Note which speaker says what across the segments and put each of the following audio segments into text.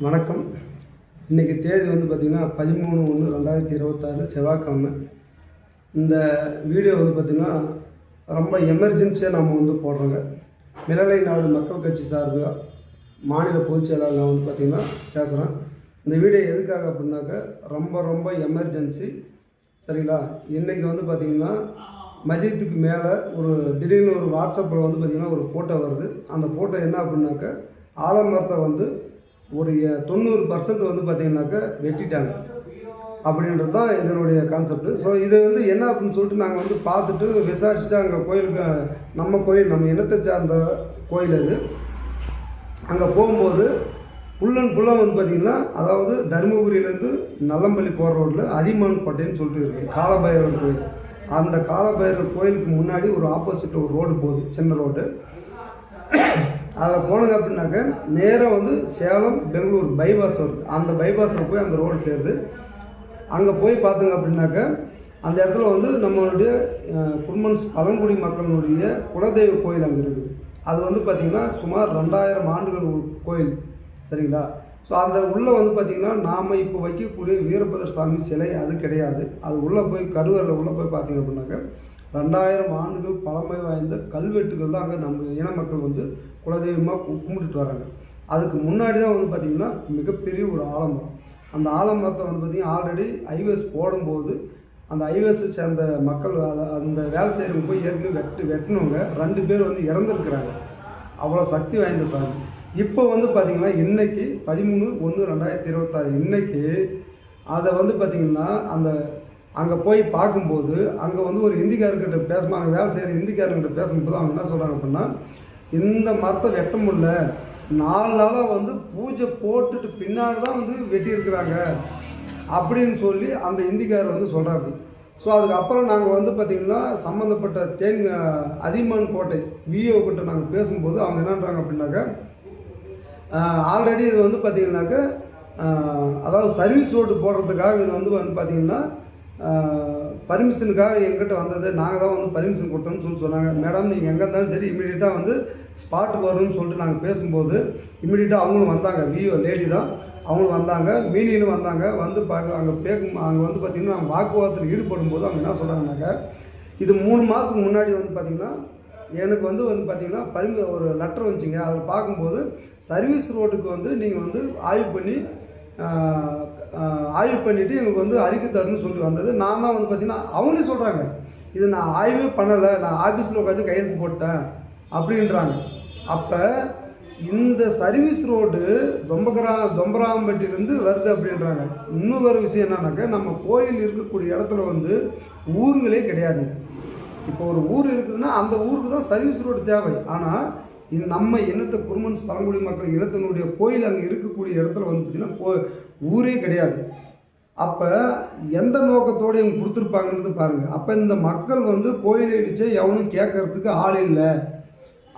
Speaker 1: வணக்கம். இன்றைக்கி தேதி வந்து பார்த்திங்கன்னா பதிமூணு ஒன்று ரெண்டாயிரத்தி இருபத்தாறு செவ்வாய்க்கிழமை. இந்த வீடியோ வந்து பார்த்திங்கன்னா ரொம்ப எமர்ஜென்சியாக நம்ம வந்து போடுறோங்க. மிளலை நாடு மக்கள் கட்சி சார்பாக மாநில பொதுச் செயலாளர் நான் வந்து பார்த்திங்கன்னா பேசுகிறேன் இந்த வீடியோ எதுக்காக அப்படின்னாக்க ரொம்ப ரொம்ப எமர்ஜென்சி சரிங்களா? இன்றைக்கி வந்து பார்த்திங்கன்னா மதியத்துக்கு மேலே ஒரு திடீர்னு ஒரு வாட்ஸ்அப்பில் வந்து பார்த்திங்கன்னா ஒரு ஃபோட்டோ வருது. அந்த ஃபோட்டோ என்ன அப்படின்னாக்க ஆலமரத்தை வந்து ஒரு தொண்ணூறு பர்சன்ட் வந்து பார்த்திங்கனாக்கா வெட்டிட்டாங்க. அப்படின்றது தான் இதனுடைய கான்செப்ட் ஸோ இதை வந்து என்ன அப்படின்னு சொல்லிட்டு நாங்கள் வந்து பார்த்துட்டு விசாரிச்சுட்டு அங்கே கோயிலுக்கு நம்ம கோயில் நம்ம இனத்தை சார்ந்த கோயில் அது. அங்கே போகும்போது ஃபுல் அண்ட் ஃபுல்லாக வந்து பார்த்திங்கன்னா அதாவது தருமபுரியிலேருந்து நல்லம்பள்ளி போகிற ரோட்டில் அதிமான் கோட்டைன்னு சொல்லிட்டு இருக்குது காலபைரவர் கோயில். அந்த காலபைரவர் கோயிலுக்கு முன்னாடி ஒரு ஆப்போசிட் ஒரு ரோடு போகுது சின்ன ரோடு அதில் போனது அப்படின்னாக்க நேராக வந்து சேலம் பெங்களூர் பைபாஸ் வருது. அந்த பைபாஸில் போய் அந்த ரோடு சேருது. அங்கே போய் பார்த்தோங்க அப்படின்னாக்க அந்த இடத்துல வந்து நம்மளுடைய அஹ், குர்மன்ஸ் பழங்குடி மக்களுடைய குலதெய்வ கோயில் அங்கே இருக்குது. அது வந்து பார்த்திங்கன்னா சுமார் ரெண்டாயிரம் ஆண்டுகள் ஒரு கோயில். சரிங்களா? ஸோ அந்த உள்ளே வந்து பார்த்திங்கன்னா நாம் இப்போ வைக்கக்கூடிய வீரபதர் சாமி சிலை அது கிடையாது. அது உள்ளே போய் கருவறையில் உள்ளே போய் பார்த்தீங்க அப்படின்னாக்க ரெண்டாயிரம் ஆண்டுகள் பழமை வாய்ந்த கல்வெட்டுகள் தான் அங்கே நம்ம இன மக்கள் வந்து குலதெய்வமாக கும்பிட்டுட்டு வராங்க. அதுக்கு முன்னாடி தான் வந்து பார்த்திங்கன்னா மிகப்பெரிய ஒரு ஆலமரம். அந்த ஆலமரத்தை வந்து பார்த்திங்கன்னா ஆல்ரெடி ஐவேஸ் போடும்போது அந்த ஐவேஸை சேர்ந்த மக்கள் அதை அந்த வேலை செய்கிறவங்க போய் ஏற்கனவே வெட்டு வெட்டினவங்க ரெண்டு பேர் வந்து இறந்துருக்குறாங்க. அவ்வளோ சக்தி வாய்ந்த சாமி. இப்போ வந்து பார்த்திங்கன்னா இன்றைக்கி பதிமூணு ஒன்று ரெண்டாயிரத்தி இருபத்தாறு இன்றைக்கி அதை வந்து பார்த்திங்கன்னா அந்த அங்கே போய் பார்க்கும்போது அங்கே வந்து ஒரு ஹிந்திக்காரர்கிட்ட பேசுமா அங்கே வேலை செய்கிற ஹிந்திக்காரர்கிட்ட பேசும்போது அவங்க என்ன சொல்கிறாங்க அப்படின்னா இந்த மரத்தை வெட்ட முடியல. நாலு நாளாக வந்து பூஜை போட்டுட்டு பின்னாடி தான் வந்து வெட்டியிருக்கிறாங்க. அப்படின்னு சொல்லி அந்த இந்திக்காரர் வந்து சொல்கிறாப்படி ஸோ அதுக்கப்புறம் நாங்கள் வந்து பார்த்திங்கன்னா சம்மந்தப்பட்ட தேன் அதிமான் கோட்டை விஓ கிட்ட நாங்கள் பேசும்போது அவங்க என்னன்றாங்க அப்படின்னாக்கா ஆல்ரெடி இது வந்து பார்த்திங்கனாக்கா அதாவது சர்வீஸ் ரோடு போடுறதுக்காக இது வந்து வந்து பார்த்திங்கன்னா பர்மிஷனுக்காக எங்கிட்ட வந்தது. நாங்கள் தான் வந்து பர்மிஷன் கொடுத்தோம்னு சொல்லி சொன்னாங்க. மேடம் நீங்கள் எங்கே இருந்தாலும் சரி இமீடியட்டாக வந்து ஸ்பாட்டுக்கு வரும்னு சொல்லிட்டு நாங்கள் பேசும்போது இமீடியட்டாக அவங்களும் வந்தாங்க. விஓ லேடி தான். அவங்களும் வந்தாங்க. மீனியிலும் வந்தாங்க. வந்து பார்க்க அங்கே பேக்கும் அங்கே வந்து பார்த்திங்கன்னா நாங்கள் வாக்குவாதத்தில் ஈடுபடும் போது அவங்க என்ன சொல்கிறாங்கனாக்க இது மூணு மாதத்துக்கு முன்னாடி வந்து பார்த்திங்கன்னா எனக்கு வந்து வந்து பார்த்திங்கன்னா பரிமி ஒரு லெட்டர் வந்துச்சுங்க. அதில் பார்க்கும்போது சர்வீஸ் ரோட்டுக்கு வந்து நீங்கள் வந்து ஆய்வு பண்ணி ஆய்வு பண்ணிவிட்டு எங்களுக்கு வந்து அறிக்கை தரணும்னு சொல்லி வந்தது. நான் தான் வந்து பார்த்திங்கன்னா அவங்களே சொல்கிறாங்க இது நான் ஆய்வே பண்ணலை நான் ஆஃபீஸில் உட்காந்து கையெழுத்து போட்டேன் அப்படின்றாங்க. அப்போ இந்த சர்வீஸ் ரோடு தொம்பகரா தொம்பராம்பட்டிலேருந்து வருது அப்படின்றாங்க. இன்னும் ஒரு விஷயம் என்னன்னாக்கா நம்ம கோயில் இருக்கக்கூடிய இடத்துல வந்து ஊருங்களே கிடையாது. இப்போ ஒரு ஊர் இருக்குதுன்னா அந்த ஊருக்கு தான் சர்வீஸ் ரோடு தேவை. ஆனால் இது நம்ம இனத்தை குருமன்ஸ் பழங்குடி மக்கள் இனத்தினுடைய கோயில் அங்கே இருக்கக்கூடிய இடத்துல வந்து பார்த்திங்கன்னா கோ ஊரே கிடையாது. அப்போ எந்த நோக்கத்தோடு இவங்க கொடுத்துருப்பாங்கன்றது பாருங்கள் அப்போ இந்த மக்கள் வந்து கோயிலை அடித்தே எவனும் கேட்கறதுக்கு ஆள் இல்லை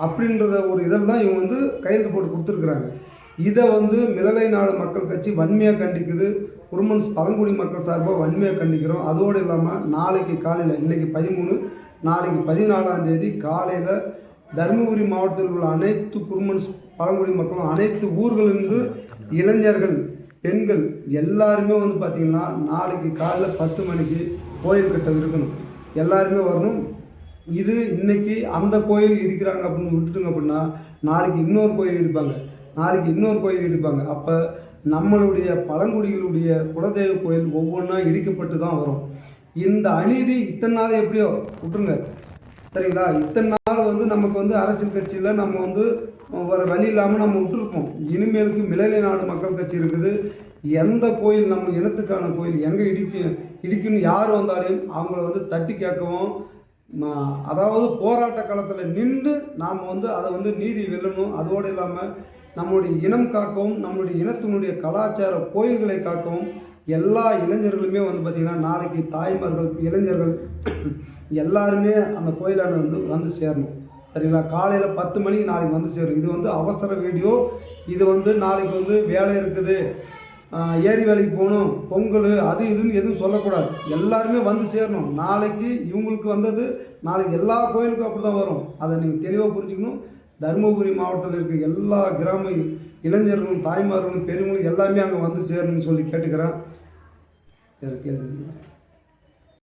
Speaker 1: அப்படின்றத ஒரு இதில் தான் இவங்க வந்து கையெழுத்து போட்டு கொடுத்துருக்குறாங்க. இதை வந்து மிளலை நாடு மக்கள் கட்சி வன்மையாக கண்டிக்குது. குருமன்ஸ் பழங்குடி மக்கள் சார்பாக வன்மையாக கண்டிக்கிறோம். அதோடு இல்லாமல் நாளைக்கு காலையில் இன்றைக்கி பதிமூணு நாளைக்கு பதினாலாம் தேதி காலையில் தருமபுரி மாவட்டத்தில் உள்ள அனைத்து குருமன்ஸ் பழங்குடி மக்களும் அனைத்து ஊர்களிலிருந்து இளைஞர்கள் பெண்கள் எல்லாருமே வந்து பார்த்திங்கன்னா நாளைக்கு காலைல பத்து மணிக்கு கோயில் கட்ட இருக்கணும். எல்லாருமே வரணும். இது இன்னைக்கு அந்த கோயில் இடிக்கிறாங்க அப்படின்னு விட்டுட்டுங்க அப்படின்னா நாளைக்கு இன்னொரு கோயில் இடிப்பாங்க. நாளைக்கு இன்னொரு கோயில் இடிப்பாங்க. அப்போ நம்மளுடைய பழங்குடிகளுடைய குலதெய்வ கோயில் ஒவ்வொன்றா இடிக்கப்பட்டு தான் வரும். இந்த அநீதி இத்தனை நாள் எப்படியோ விட்டுருங்க. சரிங்களா? இத்தனை நாள் வந்து நமக்கு வந்து அரசியல் கட்சியில் நம்ம வந்து ஒரு வழி இல்லாமல் நம்ம விட்டுருப்போம். இனிமேலுக்கு மிளலை நாடு மக்கள் கட்சி இருக்குது. எந்த கோயில் நம்ம இனத்துக்கான கோயில் எங்கே இடிக்க இடிக்குன்னு யார் வந்தாலையும் அவங்கள வந்து தட்டி கேட்கவும் அதாவது போராட்ட காலத்தில் நின்று நாம் வந்து அதை வந்து நீதி வெல்லணும். அதோடு இல்லாமல் நம்முடைய இனம் காக்கவும் நம்முடைய இனத்தினுடைய கலாச்சார கோயில்களை காக்கவும் எல்லா இளைஞர்களுமே வந்து பார்த்திங்கன்னா நாளைக்கு தாய்மார்கள் இளைஞர்கள் எல்லாருமே அந்த கோயிலாண்ட வந்து வந்து சேரணும். சரிங்களா? காலையில் பத்து மணிக்கு நாளைக்கு வந்து சேரும் இது வந்து அவசர வீடியோ. இது வந்து நாளைக்கு வந்து வேலை இருக்குது. ஏரி வேலைக்கு போகணும். பொங்கல் அது இதுன்னு எதுவும் சொல்லக்கூடாது. எல்லாருமே வந்து சேரணும். நாளைக்கு இவங்களுக்கு வந்தது நாளைக்கு எல்லா கோயிலுக்கும் அப்படி தான் வரும். அதை நீங்கள் தெளிவாக புரிஞ்சுக்கணும். தருமபுரி மாவட்டத்தில் இருக்க எல்லா கிராம இளைஞர்களும் தாய்மார்களும் பெரியவங்களும் எல்லாமே அங்கே வந்து சேரணும்னு சொல்லி கேட்டுக்கிறேன். எனக்கு கேள்வி